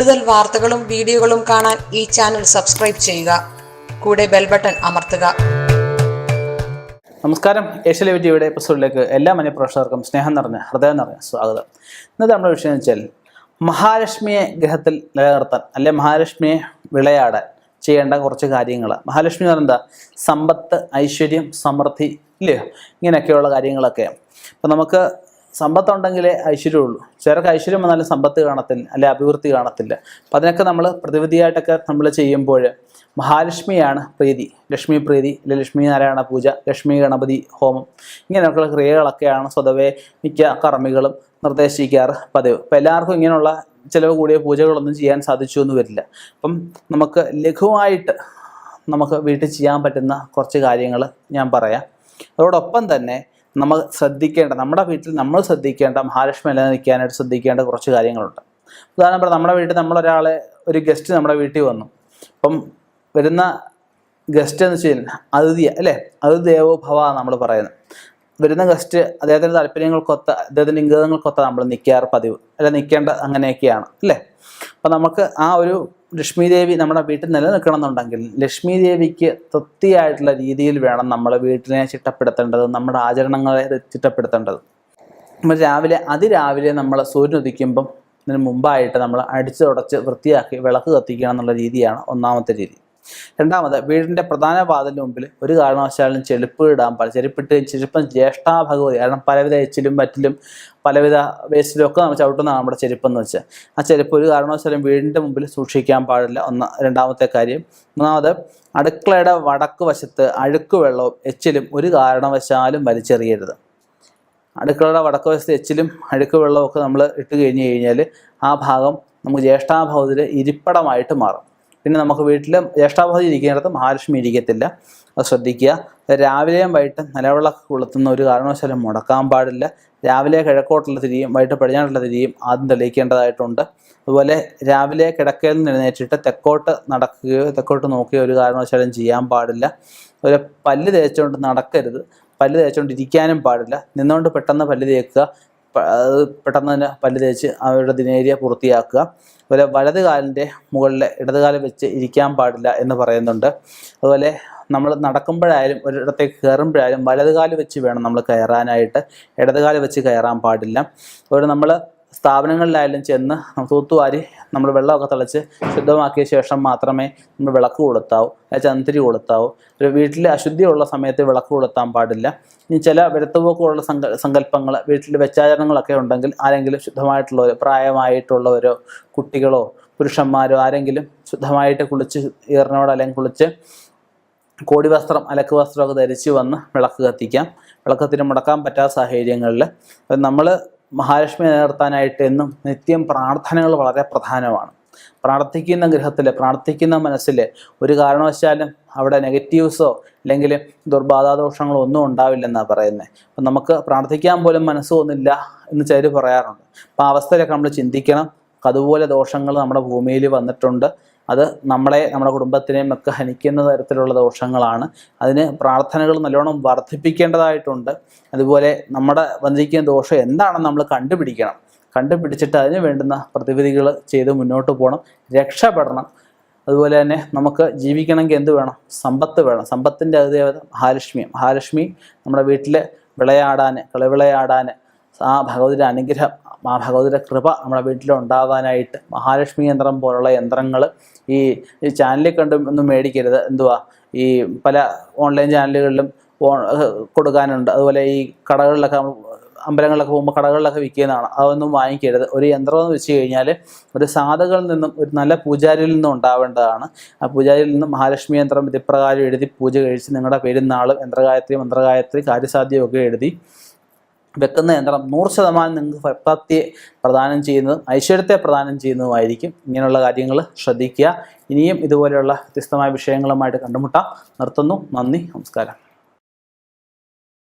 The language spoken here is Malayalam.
കൂടുതൽ വാർത്തകളും വീഡിയോകളും കാണാൻ ഈ ചാനൽ സബ്സ്ക്രൈബ് ചെയ്യുക. കൂടെ ബെൽ ബട്ടൺ അമർത്തുക. നമസ്കാരം. ഏഷ്യ ടിവിയുടെ എപ്പിസോഡിലേക്ക് എല്ലാ മനഃപ്രേക്ഷകർക്കും സ്നേഹം നിറഞ്ഞ ഹൃദയം നിറഞ്ഞ സ്വാഗതം. ഇന്നത്തെ നമ്മുടെ വിഷയം വെച്ചാൽ മഹാലക്ഷ്മിയെ ഗ്രഹത്തിൽ നിലനിർത്താൻ അല്ലെ മഹാലക്ഷ്മിയെ വിളയാടാൻ ചെയ്യേണ്ട കുറച്ച് കാര്യങ്ങൾ മഹാലക്ഷ്മി എന്ന് പറയുന്നത് സമ്പത്ത് ഐശ്വര്യം സമൃദ്ധി ഇല്ലയോ ഇങ്ങനെയൊക്കെയുള്ള കാര്യങ്ങളൊക്കെ. അപ്പം നമുക്ക് സമ്പത്തുണ്ടെങ്കിലേ ഐശ്വര്യമുള്ളൂ. ചിലർക്ക് ഐശ്വര്യം വന്നാലും സമ്പത്ത് കാണത്തില്ല അല്ലെ അഭിവൃദ്ധി കാണത്തില്ല. അപ്പം അതിനൊക്കെ നമ്മൾ പ്രതിവിധിയായിട്ടൊക്കെ നമ്മൾ ചെയ്യുമ്പോൾ മഹാലക്ഷ്മിയാണ് പ്രീതി. ലക്ഷ്മി പ്രീതി അല്ലെ ലക്ഷ്മി നാരായണ പൂജ ലക്ഷ്മി ഗണപതി ഹോമം. ഇങ്ങനെയൊക്കെയുള്ള ക്രിയകളൊക്കെയാണ് സ്വതവേ മിക്ക കർമ്മികളും നിർദ്ദേശിക്കാറ് പതിവ്. അപ്പം എല്ലാവർക്കും ഇങ്ങനെയുള്ള ചിലവ് കൂടിയ പൂജകളൊന്നും ചെയ്യാൻ സാധിച്ചു എന്ന് വരില്ല. അപ്പം നമുക്ക് ലഘുവായിട്ട് നമുക്ക് വീട്ടിൽ ചെയ്യാൻ പറ്റുന്ന കുറച്ച് കാര്യങ്ങൾ ഞാൻ പറയാം. അതോടൊപ്പം തന്നെ നമ്മൾ ശ്രദ്ധിക്കേണ്ട നമ്മുടെ വീട്ടിൽ നമ്മൾ ശ്രദ്ധിക്കേണ്ട മഹാലക്ഷ്മി നിലനിൽക്കാനായിട്ട് ശ്രദ്ധിക്കേണ്ട കുറച്ച് കാര്യങ്ങളുണ്ട്. ഉദാഹരണം പറഞ്ഞാൽ നമ്മുടെ വീട്ടിൽ നമ്മളൊരാളെ ഒരു ഗസ്റ്റ് നമ്മുടെ വീട്ടിൽ വന്നു. അപ്പം വരുന്ന ഗസ്റ്റ് എന്ന് വെച്ച് കഴിഞ്ഞാൽ അതിഥിയ അല്ലേ? അതിഥി ദേവോ ഭവ നമ്മൾ പറയുന്നത്. വരുന്ന ഗസ്റ്റ് അദ്ദേഹത്തിന്റെ താല്പര്യങ്ങൾക്കൊത്ത അദ്ദേഹത്തിന്റെ ഇംഗിതങ്ങൾക്കൊത്ത നമ്മൾ നിൽക്കാറ് പതിവ് അല്ലെ നിൽക്കേണ്ട അങ്ങനെയൊക്കെയാണ് അല്ലേ? അപ്പം നമുക്ക് ആ ഒരു ലക്ഷ്മി ദേവി നമ്മുടെ വീട്ടിൽ നിലനിൽക്കണം എന്നുണ്ടെങ്കിൽ ലക്ഷ്മി ദേവിക്ക് തൃപ്തിയായിട്ടുള്ള രീതിയിൽ വേണം നമ്മൾ വീട്ടിനെ ചിട്ടപ്പെടുത്തേണ്ടത് നമ്മുടെ ആചരണങ്ങളെ ചിട്ടപ്പെടുത്തേണ്ടത്. നമ്മൾ രാവിലെ അതിരാവിലെ നമ്മൾ സൂര്യൻ ഉദിക്കുമ്പം ഇതിന് മുമ്പായിട്ട് നമ്മൾ അടിച്ചുടച്ച് വൃത്തിയാക്കി വിളക്ക് കത്തിക്കണം എന്നുള്ള രീതിയാണ് ഒന്നാമത്തെ രീതി. രണ്ടാമത് വീടിന്റെ പ്രധാന വാതിലിന് മുമ്പിൽ ഒരു കാരണവശാലും ചെരുപ്പ് ഇടാൻ പാടില്ല. ചെരുപ്പിട്ട് ചെരുപ്പം ജ്യേഷ്ഠാ ഭഗവതി. കാരണം പലവിധ എച്ചിലും പറ്റിലും പലവിധ വേസ്റ്റിലും ഒക്കെ നമ്മൾ ചവിട്ടുന്നതാണ് നമ്മുടെ ചെരുപ്പെന്ന് വെച്ചാൽ ആ ചെരുപ്പ് ഒരു കാരണവശാലും വീടിന്റെ മുമ്പിൽ സൂക്ഷിക്കാൻ പാടില്ല. ഒന്ന് രണ്ടാമത്തെ കാര്യം. മൂന്നാമത് അടുക്കളയുടെ വടക്ക് വശത്ത് അഴുക്ക് വെള്ളവും എച്ചിലും ഒരു കാരണവശാലും വലിച്ചെറിയരുത്. അടുക്കളയുടെ വടക്ക് വശത്ത് എച്ചിലും അഴുക്ക് വെള്ളവും ഒക്കെ നമ്മൾ ഇട്ട് കഴിഞ്ഞു കഴിഞ്ഞാൽ ആ ഭാഗം നമുക്ക് ജ്യേഷ്ഠാഭാവത്തിൽ ഇരിപ്പടമായിട്ട് മാറും. പിന്നെ നമുക്ക് വീട്ടിൽ ജ്യേഷ്ഠാഭാവതി ഇരിക്കുന്നിടത്ത് മഹാലക്ഷ്മി ഇരിക്കത്തില്ല. അത് ശ്രദ്ധിക്കുക. രാവിലെയും വൈകിട്ടും നിലവിളക്ക് കൊളുത്തുന്ന ഒരു കാരണവശാലും മുടക്കാൻ പാടില്ല. രാവിലെ കിഴക്കോട്ടുള്ള തിരിയും വൈകിട്ട് പടിഞ്ഞാട്ടുള്ള തിരിയും ആദ്യം തെളിയിക്കേണ്ടതായിട്ടുണ്ട്. അതുപോലെ രാവിലെ കിടക്കയിൽ നിന്ന് എഴുന്നേറ്റിട്ട് തെക്കോട്ട് നടക്കുകയോ തെക്കോട്ട് നോക്കുകയോ ഒരു കാരണവശാലും ചെയ്യാൻ പാടില്ല. അതുപോലെ പല്ല് തേച്ചുകൊണ്ട് നടക്കരുത്. പല്ല് തേച്ചുകൊണ്ട് ഇരിക്കാനും പാടില്ല. നിന്നുകൊണ്ട് പെട്ടെന്ന് പല്ല് തേക്കുക. പെട്ടെന്ന് തന്നെ പല്ല് തേച്ച് അവരുടെ ദിനേരിയ പൂർത്തിയാക്കുക. അതുപോലെ വലത് കാലിന്റെ മുകളിൽ ഇടതുകാലം വെച്ച് ഇരിക്കാൻ പാടില്ല എന്ന് പറയുന്നുണ്ട്. അതുപോലെ നമ്മൾ നടക്കുമ്പോഴായാലും ഒരിടത്തേക്ക് കയറുമ്പോഴായാലും വലതുകാൽ വെച്ച് വേണം നമ്മൾ കയറാനായിട്ട്. ഇടതുകാൽ വെച്ച് കയറാൻ പാടില്ല. അതുപോലെ നമ്മൾ സ്ഥാപനങ്ങളിലായാലും ചെന്ന് തൂത്തുവാരി നമ്മൾ വെള്ളമൊക്കെ തിളച്ച് ശുദ്ധമാക്കിയ ശേഷം മാത്രമേ നമ്മൾ വിളക്ക് കൊളുത്താവൂ ചന്തിരി കൊളുത്താവൂ. ഒരു വീട്ടിൽ അശുദ്ധിയുള്ള സമയത്ത് വിളക്ക് കൊളുത്താൻ പാടില്ല. ഇനി ചില വിരത്തുപോക്കുള്ള സങ്ക സങ്കല്പങ്ങൾ വീട്ടിൽ വെച്ചാചരണങ്ങളൊക്കെ ഉണ്ടെങ്കിൽ ആരെങ്കിലും ശുദ്ധമായിട്ടുള്ളവരോ പ്രായമായിട്ടുള്ളവരോ കുട്ടികളോ പുരുഷന്മാരോ ആരെങ്കിലും ശുദ്ധമായിട്ട് കുളിച്ച് ഈറിനോട് അല്ലെങ്കിൽ കുളിച്ച് കോടി വസ്ത്രം അലക്ക് വസ്ത്രമൊക്കെ ധരിച്ച് വന്ന് വിളക്ക് കത്തിക്കാം. വിളക്കത്തിന് മുടക്കാൻ പറ്റാത്ത സാഹചര്യങ്ങളിൽ നമ്മൾ മഹാലക്ഷ്മി നിലനിർത്താനായിട്ട് എന്നും നിത്യം പ്രാർത്ഥനകൾ വളരെ പ്രധാനമാണ്. പ്രാർത്ഥിക്കുന്ന ഗൃഹത്തിൽ പ്രാർത്ഥിക്കുന്ന മനസ്സിൽ ഒരു കാരണവശാലും അവിടെ നെഗറ്റീവ്സോ അല്ലെങ്കിൽ ദുർബാധാദോഷങ്ങളോ ഒന്നും ഉണ്ടാവില്ലെന്നാണ് പറയുന്നത് അപ്പം നമുക്ക് പ്രാർത്ഥിക്കാൻ പോലും മനസ്സ് തോന്നില്ല എന്ന് ചിലർ പറയാറുണ്ട്. അപ്പം ആ അവസ്ഥയിലൊക്കെ നമ്മൾ ചിന്തിക്കണം. അതുപോലെ ദോഷങ്ങൾ നമ്മുടെ ഭൂമിയിൽ വന്നിട്ടുണ്ട്. അത് നമ്മളെ നമ്മുടെ കുടുംബത്തിനെയും ഒക്കെ ഹനിക്കുന്ന തരത്തിലുള്ള ദോഷങ്ങളാണ്. അതിന് പ്രാർത്ഥനകൾ നല്ലോണം വർദ്ധിപ്പിക്കേണ്ടതായിട്ടുണ്ട്. അതുപോലെ നമ്മുടെ വന്നിരിക്കുന്ന ദോഷം എന്താണെന്ന് നമ്മൾ കണ്ടുപിടിക്കണം. കണ്ടുപിടിച്ചിട്ട് അതിന് വേണ്ടുന്ന പ്രതിവിധികൾ ചെയ്ത് മുന്നോട്ട് പോകണം. രക്ഷപ്പെടണം. അതുപോലെ തന്നെ നമുക്ക് ജീവിക്കണമെങ്കിൽ എന്ത് വേണം? സമ്പത്ത് വേണം. സമ്പത്തിന്റെ അതിദേവത മഹാലക്ഷ്മി. മഹാലക്ഷ്മി നമ്മുടെ വീട്ടിൽ വിളയാടാൻ കളിവിളയാടാൻ ആ ഭഗവതിയുടെ അനുഗ്രഹം ആ ഭഗവതിയുടെ കൃപ നമ്മുടെ വീട്ടിൽ ഉണ്ടാകാനായിട്ട് മഹാലക്ഷ്മി യന്ത്രം പോലുള്ള യന്ത്രങ്ങൾ ഈ ചാനലിൽ കണ്ടും ഒന്നും മേടിക്കരുത്. എന്തുവാ? ഈ പല ഓൺലൈൻ ചാനലുകളിലും കൊടുക്കാനുണ്ട്. അതുപോലെ ഈ കടകളിലൊക്കെ അമ്പലങ്ങളിലൊക്കെ പോകുമ്പോൾ കടകളിലൊക്കെ വിൽക്കുന്നതാണ്. അതൊന്നും വാങ്ങിക്കരുത്. ഒരു യന്ത്രം എന്ന് വെച്ച് കഴിഞ്ഞാൽ ഒരു സാധകളിൽ നിന്നും ഒരു നല്ല പൂജാരിയിൽ നിന്നും ഉണ്ടാവേണ്ടതാണ്. ആ പൂജാരിയിൽ നിന്നും മഹാലക്ഷ്മി യന്ത്രം ഇതിപ്രകാരം എഴുതി പൂജ കഴിച്ച് നിങ്ങളുടെ പെരുന്നാളും യന്ത്രഗായത്രി മന്ത്രഗായത്രി കാര്യസാധ്യമൊക്കെ എഴുതി വെക്കുന്ന യന്ത്രം നൂറ് ശതമാനം നിങ്ങൾക്ക് ഫലപ്രാപ്തിയെ പ്രദാനം ചെയ്യുന്നതും ഐശ്വര്യത്തെ പ്രദാനം ചെയ്യുന്നതുമായിരിക്കും. ഇങ്ങനെയുള്ള കാര്യങ്ങൾ ശ്രദ്ധിക്കുക. ഇനിയും ഇതുപോലെയുള്ള വ്യത്യസ്തമായ വിഷയങ്ങളുമായിട്ട് കണ്ടുമുട്ടാം. നിർത്തുന്നു. നന്ദി. നമസ്കാരം.